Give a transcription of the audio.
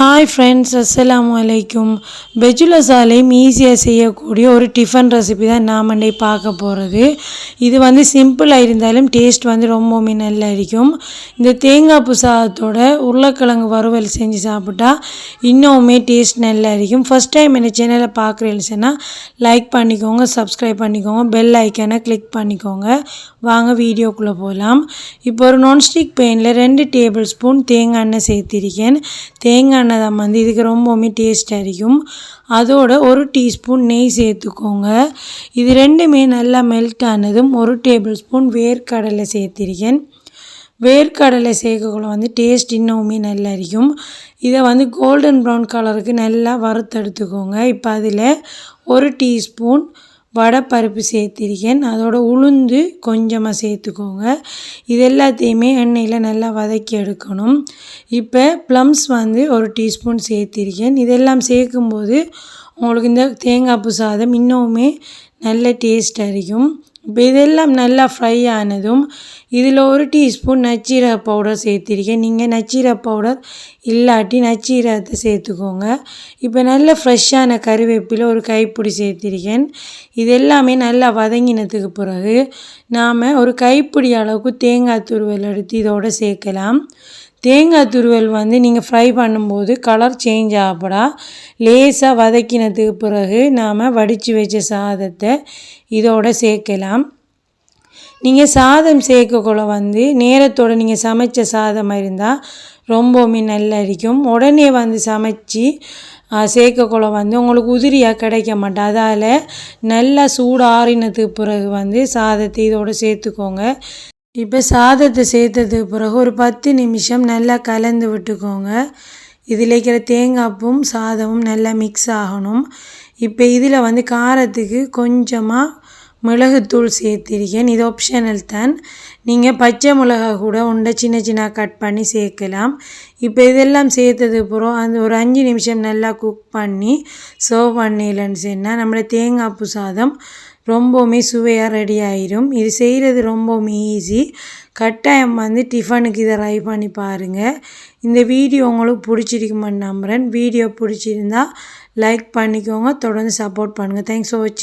Hi friends அஸ்ஸலாமு அலைக்கும் பெஜுல சாலையும் ஈஸியாக செய்யக்கூடிய ஒரு டிஃபன் ரெசிபி தான் நாம் அண்டை பார்க்க போகிறது இது வந்து சிம்பிளாக இருந்தாலும் டேஸ்ட் வந்து ரொம்பவுமே நல்லா இருக்கும். இந்த தேங்காய் பூ சாதத்தோட உருளைக்கிழங்கு வறுவல் செஞ்சு சாப்பிட்டா இன்னுமே டேஸ்ட் நல்லா இருக்கும். ஃபஸ்ட் டைம் என்ன சேனலை பார்க்குறீங்கன்னா லைக் பண்ணிக்கோங்க சப்ஸ்கிரைப் பண்ணிக்கோங்க பெல் ஐக்கனை கிளிக் பண்ணிக்கோங்க. வாங்க வீடியோக்குள்ளே போகலாம் இப்போ ஒரு நான்ஸ்டிக் பெயினில் ரெண்டு டேபிள் ஸ்பூன் தேங்காய் எண்ணெய் சேர்த்திருக்கேன். தேங்காய் எண்ணெய் தான் வந்து இதுக்கு ரொம்பவுமே டேஸ்ட்டாக இருக்கும் அதோட ஒரு டீஸ்பூன் நெய் சேர்த்துக்கோங்க. இது ரெண்டுமே நல்லா மெல்ட் ஆனதும் ஒரு டேபிள் ஸ்பூன் வேர்க்கடலை சேர்த்திருக்கேன். வேர்க்கடலை சேர்க்கக்குள்ள வந்து டேஸ்ட் இன்னுமே நல்லா இருக்கும் இதை வந்து கோல்டன் ப்ரௌன் கலருக்கு நல்லா வறுத்தெடுத்துக்கோங்க. இப்போ அதில் ஒரு டீஸ்பூன் வடை பருப்பு சேர்த்திருக்கேன். அதோட உளுந்து கொஞ்சமாக சேர்த்துக்கோங்க. இது எல்லாத்தையுமே எண்ணெயில் நல்லா வதக்கி எடுக்கணும். இப்போ ப்ளம்ஸ் வந்து ஒரு டீஸ்பூன் சேர்த்திருக்கேன். இதெல்லாம் சேர்க்கும்போது உங்களுக்கு இந்த தேங்காய் பூ சாதம் இன்னுமே நல்ல டேஸ்ட்டாக இருக்கும் இப்போ இதெல்லாம் நல்லா ஃப்ரை ஆனதும் இதில் ஒரு டீஸ்பூன் நச்சீரக பவுடர் சேர்த்திருக்கேன். நீங்கள் நச்சீரக பவுடர் இல்லாட்டி நச்சீரகத்தை சேர்த்துக்கோங்க. இப்போ நல்ல ஃப்ரெஷ்ஷான கருவேப்பிலை ஒரு கைப்பிடி சேர்த்திருக்கேன். இது எல்லாமே நல்லா வதங்கினதுக்கு பிறகு நாம் ஒரு கைப்பிடி அளவுக்கு தேங்காய் துருவல் எடுத்து இதோடு சேர்க்கலாம். தேங்காய் துருவல் வந்து நீங்கள் ஃப்ரை பண்ணும்போது கலர் சேஞ்ச் ஆகப்படா. லேசாக வதக்கினதுக்கு பிறகு நாம் வடித்து வச்ச சாதத்தை இதோட சேர்க்கலாம். நீங்கள் சாதம் சேர்க்கக்குள்ள வந்து நேரத்தோடு நீங்கள் சமைச்ச சாதமாக இருந்தால் ரொம்பவுமே நல்லா இருக்கும் உடனே வந்து சமைச்சு சேர்க்கக்குள்ள வந்து உங்களுக்கு உதிரியாக கிடைக்க மாட்டேன் அதால் நல்லா சூடாறினதுக்கு பிறகு வந்து சாதத்தை இதோடு சேர்த்துக்கோங்க. இப்போ சாதத்தை சேர்த்ததுக்கு பிறகு ஒரு பத்து நிமிஷம் நல்லா கலந்து விட்டுக்கோங்க. இதில் இருக்கிற தேங்காய்ப்பும் சாதமும் நல்லா மிக்ஸ் ஆகணும். இப்போ இதில் வந்து காரத்துக்கு கொஞ்சமாக மிளகுத்தூள் சேர்த்திருக்கேன். இது ஆப்ஷனல் தான். நீங்கள் பச்சை மிளகா கூட உண்டை சின்ன சின்ன கட் பண்ணி சேர்க்கலாம். இப்போ இதெல்லாம் சேர்த்தது அப்புறம் அந்த ஒரு அஞ்சு நிமிஷம் நல்லா குக் பண்ணி சர்வ் பண்ணிடலன்னு சொன்னால் நம்மளோட தேங்காய் பூ சாதம் ரொம்பவுமே சுவையாக ரெடி ஆயிரும். இது செய்கிறது ரொம்பவுமே ஈஸி கட்டாயம் வந்து டிஃபனுக்கு இதை ட்ரை பண்ணி பாருங்கள் இந்த வீடியோ உங்களுக்கு பிடிச்சிருக்குமான்னு நம்புகிறேன் வீடியோ பிடிச்சிருந்தா லைக் பண்ணிக்கோங்க. தொடர்ந்து சப்போர்ட் பண்ணுங்கள் தேங்க்ஸ் ஃபார் வாட்சிங்